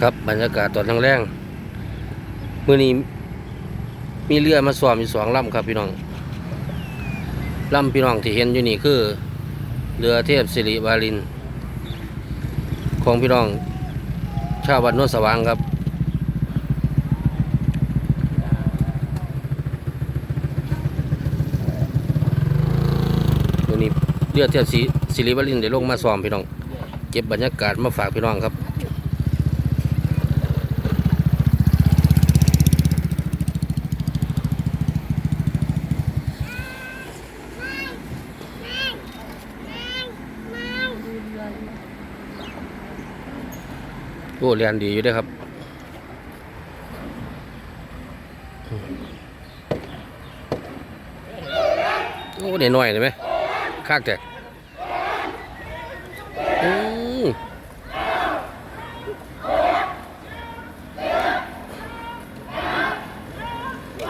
ครับบรรยากาศตอนทางแรงๆมื้อนี้มีเรือมาซ้อมอยู่สองลำครับพี่น้องลำพี่น้องที่เห็นอยู่นี่คือ เรือเทพสิริวาริน ของพี่น้อง ชาววัดโนนสว่างครับวันนี้เรือเทียบสีสิริวลินได้ลงมาซ้อมพี่น้อง เก็บบรรยากาศมาฝากพี่น้องครับ โอ้เรียนดีอยู่ด้วยครับโอ้เด็หน่อยเลยไหมคากแต่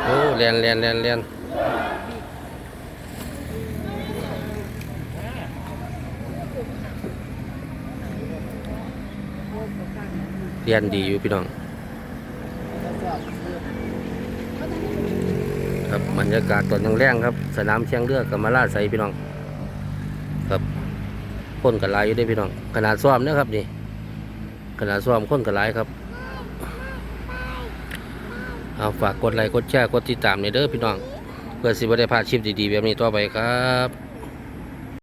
โอ้เรียนเรียนเรียนเรียน เรียนดีอยู่พี่น้อง ครับบรรยากาศตอนยังแรงครับ สนามเชียงเรือกับมาลาใสพี่น้อง ครับคนกันลายอยู่ด้พี่น้อง ขนาดซ้อมนะครับนี่ ขนาดซ้อมคนกันลายครับเอาฝากกดไลค์กดแชร์กดติดตามในเด้อพี่น้อง เพื่อสิบได้พาดคลิปดีๆ แบบนี้ต่อไปครับ